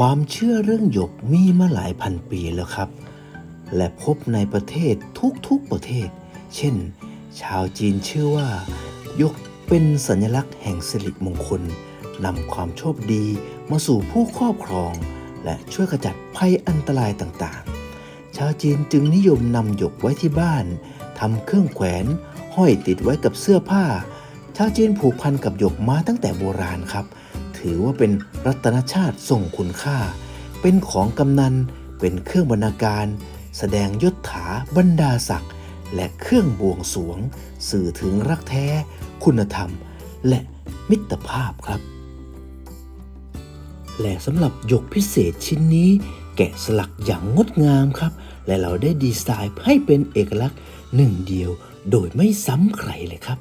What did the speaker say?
ความเชื่อเรื่องหยกมีมาหลายพันปีแล้วครับ และพบในประเทศทุกๆประเทศ เช่น ชาวจีนเชื่อว่าหยกเป็นสัญลักษณ์แห่งสิริมงคลนำความโชคดีมาสู่ผู้ครอบครอง และช่วยขจัดภัยอันตรายต่างๆ ชาวจีนจึงนิยมนำหยกไว้ที่บ้านทำเครื่องแขวน ห้อยติดไว้กับเสื้อผ้า ชาวจีนผูกพันกับหยกมาตั้งแต่โบราณครับ ถือว่าเป็นรัตนชาติทรงคุณค่า เป็นของกำนัน เป็นเครื่องบรรณาการ แสดงยศถาบรรดาศักดิ์และเครื่องบวงสรวง สื่อถึงรักแท้ คุณธรรม และมิตรภาพครับ และสำหรับหยกพิเศษชิ้นนี้ แกะสลักอย่างงดงามครับ และเราได้ดีไซน์ให้เป็นเอกลักษณ์หนึ่งเดียวโดยไม่ซ้ำใครเลยครับ